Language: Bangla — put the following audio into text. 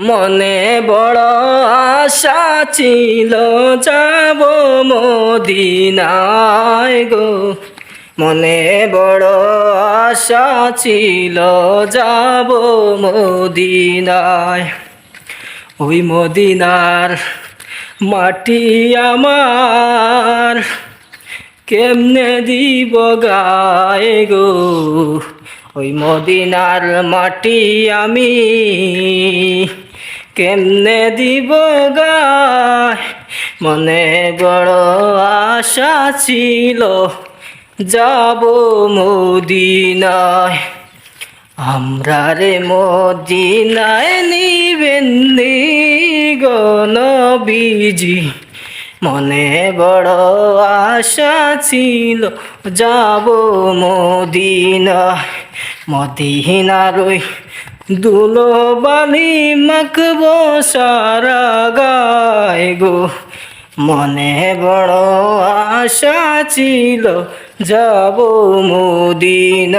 মনে বড় আশা ছিল, যাব মদিনায় গো। মনে বড় আশা ছিল, যাব মদিনায়। ওই মদিনার মাটি আমার, কেমনে দিব গায়ে গো? ওই মদিনার মাটি আমি কেমনে দিব মনে বড় আশা ছিল যাব মদিনায়। আমরা রে মদিনায় নিবেন গণবিজি মনে বড় আশা ছিল যাব মদিনায়। মদিনার দুলো বালি মাখব সারা গায় গো। মনে বড় আশা ছিল যাব মদিনায়।